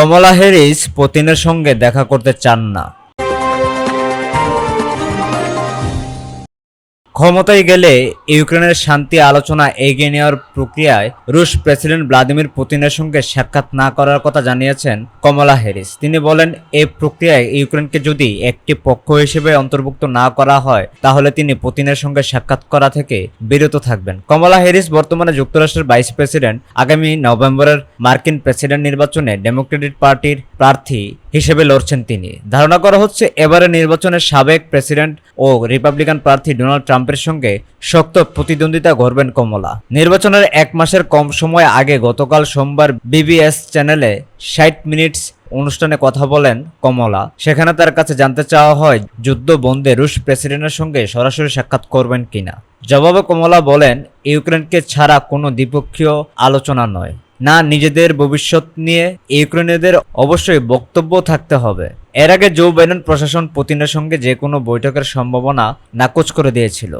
কমলা Harris পুতিনের সঙ্গে দেখা করতে চান না। ক্ষমতায় গেলে ইউক্রেনের শান্তি আলোচনা এগিয়ে নেওয়ার প্রক্রিয়ায় রুশ প্রেসিডেন্ট ভ্লাদিমির পুতিনের সঙ্গে সাক্ষাৎ না করার কথা জানিয়েছেন কমলা হ্যারিস। তিনি বলেন এই প্রক্রিয়ায় ইউক্রেনকে যদি একটি পক্ষ হিসেবে অন্তর্ভুক্ত না করা হয়, তাহলে তিনি পুতিনের সঙ্গে সাক্ষাৎ করা থেকে বিরত থাকবেন। কমলা হ্যারিস বর্তমানে যুক্তরাষ্ট্রের ভাইস প্রেসিডেন্ট। আগামী নভেম্বরের মার্কিন প্রেসিডেন্ট নির্বাচনে ডেমোক্রেটিক পার্টির প্রার্থী হিসেবে লড়ছেন তিনি। ধারণা করা হচ্ছে এবারে নির্বাচনে সাবেক প্রেসিডেন্ট ও রিপাবলিকান প্রার্থী ডোনাল্ড ট্রাম্পের সঙ্গে শক্ত প্রতিদ্বন্দ্বিতা করবেন কমলা। নির্বাচনের এক মাসের কম সময় আগে গতকাল সোমবার বিবিএস চ্যানেলে ষাট মিনিটস অনুষ্ঠানে কথা বলেন কমলা। সেখানে তার কাছে জানতে চাওয়া হয়, যুদ্ধ বন্ধে রুশ প্রেসিডেন্টের সঙ্গে সরাসরি সাক্ষাৎ করবেন কিনা। জবাবে কমলা বলেন, ইউক্রেনকে ছাড়া কোনো দ্বিপক্ষীয় আলোচনা নয়। না নিজেদের ভবিষ্যৎ নিয়ে ইউক্রেনীয়দের অবশ্যই বক্তব্য থাকতে হবে। এর আগে জো বাইডেন প্রশাসন পুতিনের সঙ্গে যে কোনো বৈঠকের সম্ভাবনা নাকচ করে দিয়েছিল।